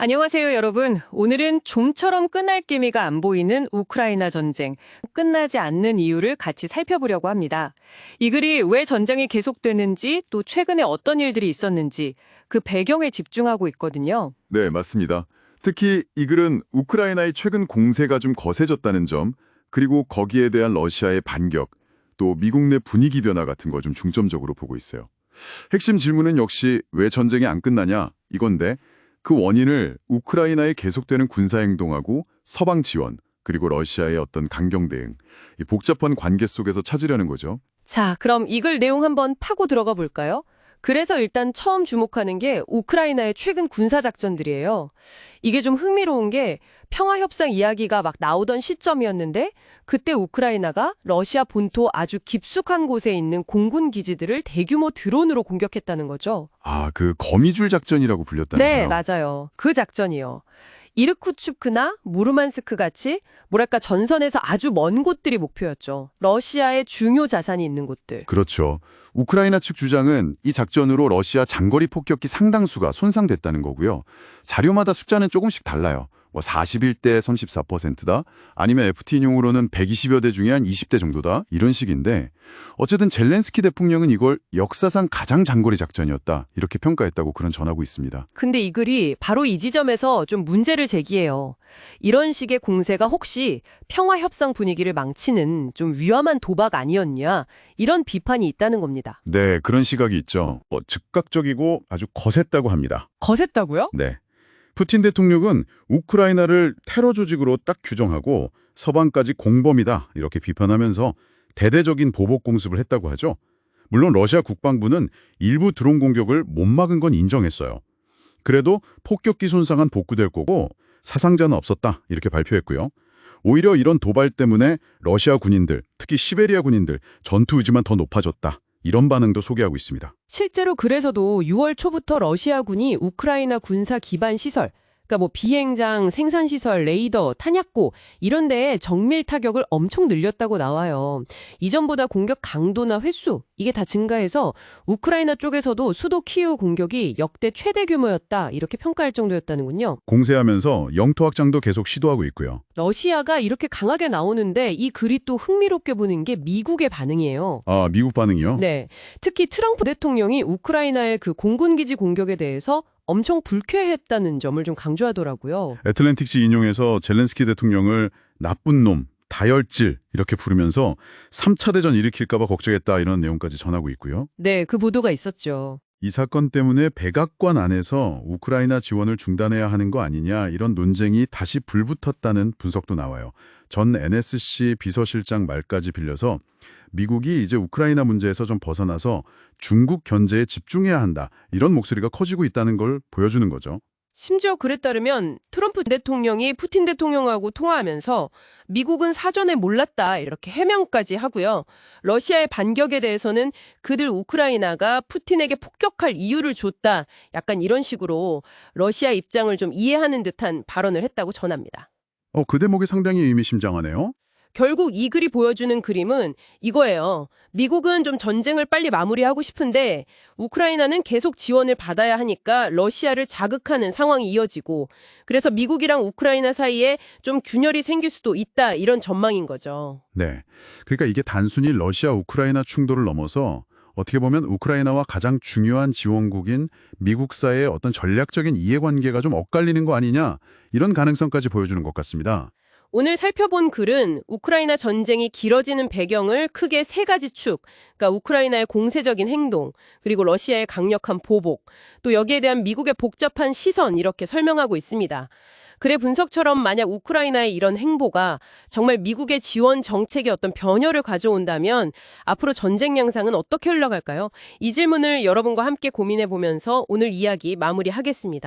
안녕하세요, 여러분. 오늘은 좀처럼 끝날 기미가 안 보이는 우크라이나 전쟁, 끝나지 않는 이유를 같이 살펴보려고 합니다. 이 글이 왜 전쟁이 계속되는지, 또 최근에 어떤 일들이 있었는지, 그 배경에 집중하고 있거든요. 네, 맞습니다. 특히 이 글은 우크라이나의 최근 공세가 좀 거세졌다는 점, 그리고 거기에 대한 러시아의 반격, 또 미국 내 분위기 변화 같은 거 좀 중점적으로 보고 있어요. 핵심 질문은 역시 왜 전쟁이 안 끝나냐 이건데 그 원인을 우크라이나의 계속되는 군사행동하고 서방 지원, 그리고 러시아의 어떤 강경 대응, 이 복잡한 관계 속에서 찾으려는 거죠. 자, 그럼 이글 내용 한번 파고 들어가 볼까요? 그래서 일단 처음 주목하는 게 우크라이나의 최근 군사작전들이에요. 이게 좀 흥미로운 게 평화협상 이야기가 막 나오던 시점이었는데 그때 우크라이나가 러시아 본토 아주 깊숙한 곳에 있는 공군 기지들을 대규모 드론으로 공격했다는 거죠. 아, 그 거미줄 작전이라고 불렸다는 네. 맞아요. 그 작전이요. 이르쿠츠크나 무르만스크 같이 뭐랄까 전선에서 아주 먼 곳들이 목표였죠. 러시아의 중요 자산이 있는 곳들. 그렇죠. 우크라이나 측 주장은 이 작전으로 러시아 장거리 폭격기 상당수가 손상됐다는 거고요. 자료마다 숫자는 조금씩 달라요. 뭐 41대 34%다 아니면 FT인용으로는 120여 대 중에 한 20대 정도다 이런 식인데 어쨌든 젤렌스키 대통령은 이걸 역사상 가장 장거리 작전이었다 이렇게 평가했다고 그런 전하고 있습니다. 근데 이 글이 바로 이 지점에서 좀 문제를 제기해요. 이런 식의 공세가 혹시 평화 협상 분위기를 망치는 좀 위험한 도박 아니었냐 이런 비판이 있다는 겁니다. 네, 그런 시각이 있죠. 뭐 즉각적이고 아주 거셌다고 합니다. 거셌다고요? 네. 푸틴 대통령은 우크라이나를 테러 조직으로 딱 규정하고 서방까지 공범이다 이렇게 비판하면서 대대적인 보복 공습을 했다고 하죠. 물론 러시아 국방부는 일부 드론 공격을 못 막은 건 인정했어요. 그래도 폭격기 손상은 복구될 거고 사상자는 없었다 이렇게 발표했고요. 오히려 이런 도발 때문에 러시아 군인들, 특히 시베리아 군인들 전투 의지만 더 높아졌다. 이런 반응도 소개하고 있습니다. 실제로 그래서도 6월 초부터 러시아군이 우크라이나 군사 기반 시설, 그러니까 뭐 비행장, 생산시설, 레이더, 탄약고 이런 데에 정밀 타격을 엄청 늘렸다고 나와요. 이전보다 공격 강도나 횟수 이게 다 증가해서 우크라이나 쪽에서도 수도 키우 공격이 역대 최대 규모였다 이렇게 평가할 정도였다는군요. 공세하면서 영토 확장도 계속 시도하고 있고요. 러시아가 이렇게 강하게 나오는데 이 글이 또 흥미롭게 보는 게 미국의 반응이에요. 아, 미국 반응이요? 네. 특히 트럼프 대통령이 우크라이나의 그 공군기지 공격에 대해서 엄청 불쾌했다는 점을 좀 강조하더라고요. 애틀랜틱시 인용해서 젤렌스키 대통령을 나쁜 놈, 다혈질 이렇게 부르면서 3차 대전 일으킬까 봐 걱정했다 이런 내용까지 전하고 있고요. 네, 그 보도가 있었죠. 이 사건 때문에 백악관 안에서 우크라이나 지원을 중단해야 하는 거 아니냐 이런 논쟁이 다시 불붙었다는 분석도 나와요. 전 NSC 비서실장 말까지 빌려서 미국이 이제 우크라이나 문제에서 좀 벗어나서 중국 견제에 집중해야 한다 이런 목소리가 커지고 있다는 걸 보여주는 거죠. 심지어 글에 따르면 트럼프 대통령이 푸틴 대통령하고 통화하면서 미국은 사전에 몰랐다 이렇게 해명까지 하고요. 러시아의 반격에 대해서는 그들 우크라이나가 푸틴에게 폭격할 이유를 줬다. 약간 이런 식으로 러시아 입장을 좀 이해하는 듯한 발언을 했다고 전합니다. 어, 그 대목이 상당히 의미심장하네요. 결국 이 글이 보여주는 그림은 이거예요. 미국은 좀 전쟁을 빨리 마무리하고 싶은데 우크라이나는 계속 지원을 받아야 하니까 러시아를 자극하는 상황이 이어지고 그래서 미국이랑 우크라이나 사이에 좀 균열이 생길 수도 있다 이런 전망인 거죠. 네. 그러니까 이게 단순히 러시아 우크라이나 충돌을 넘어서 어떻게 보면 우크라이나와 가장 중요한 지원국인 미국사의 어떤 전략적인 이해관계가 좀 엇갈리는 거 아니냐 이런 가능성까지 보여주는 것 같습니다. 오늘 살펴본 글은 우크라이나 전쟁이 길어지는 배경을 크게 세 가지 축, 그러니까 우크라이나의 공세적인 행동, 그리고 러시아의 강력한 보복, 또 여기에 대한 미국의 복잡한 시선 이렇게 설명하고 있습니다. 글의 분석처럼 만약 우크라이나의 이런 행보가 정말 미국의 지원 정책에 어떤 변화를 가져온다면 앞으로 전쟁 양상은 어떻게 흘러갈까요? 이 질문을 여러분과 함께 고민해 보면서 오늘 이야기 마무리하겠습니다.